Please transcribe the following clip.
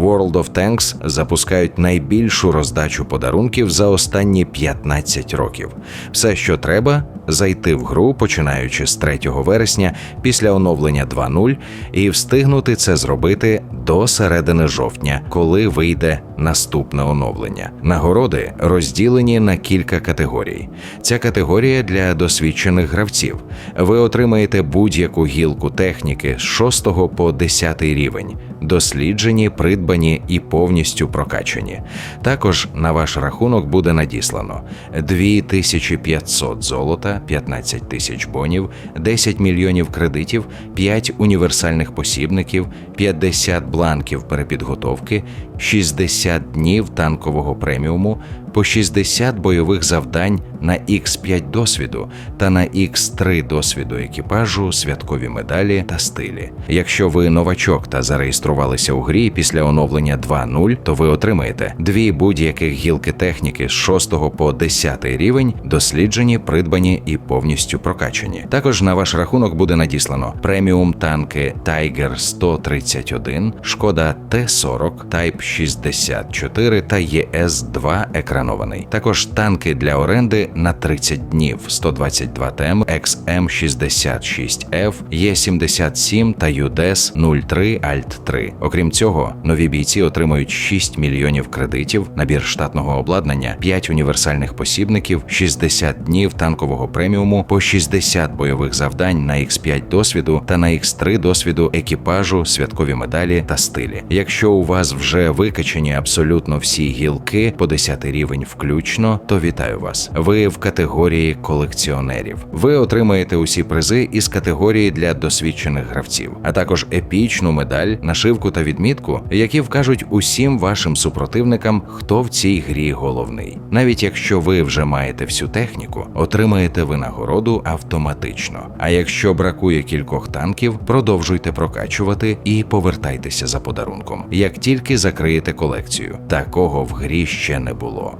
World of Tanks запускають найбільшу роздачу подарунків за останні 15 років. Все, що треба, зайти в гру, починаючи з 3 вересня після оновлення 2.0 і встигнути це зробити до середини жовтня, коли вийде наступне оновлення. Нагороди розділені на кілька категорій. Ця категорія для досвідчених гравців. Ви отримаєте будь-яку гілку техніки з 6 по 10 рівень, досліджені, придбані і повністю прокачані. Також на ваш рахунок буде надіслано 2500 золота, 15 тисяч бонів, 10 мільйонів кредитів, 5 універсальних посібників, 50 бланків перепідготовки, 60 днів танкового преміуму, по 60 бойових завдань на X5 досвіду та на X3 досвіду екіпажу, святкові медалі та стилі. Якщо ви новачок та зареєструвалися у грі після оновлення 2.0, то ви отримаєте дві будь-яких гілки техніки з 6 по 10 рівень, досліджені, придбані і повністю прокачані. Також на ваш рахунок буде надіслано преміум танки Tiger 131, Шкода Т-40, Type 64 та ЄС-2 екранований. Також танки для оренди на 30 днів 122 ТМ, XM66F, Є77 та ЮДЕС 03 Альт 3. Окрім цього, нові бійці отримують 6 мільйонів кредитів, набір штатного обладнання, 5 універсальних посібників, 60 днів танкового преміуму, по 60 бойових завдань на X5 досвіду та на X3 досвіду екіпажу, святкові медалі та стилі. Якщо у вас вже викачені абсолютно всі гілки по 10 рівень включно, то вітаю вас. Ви в категорії колекціонерів. Ви отримаєте усі призи із категорії для досвідчених гравців, а також епічну медаль, нашивку та відмітку, які вкажуть усім вашим супротивникам, хто в цій грі головний. Навіть якщо ви вже маєте всю техніку, отримаєте ви нагороду автоматично. А якщо бракує кількох танків, продовжуйте прокачувати і повертайтеся за подарунком. Як тільки закриєте колекцію, такого в грі ще не було.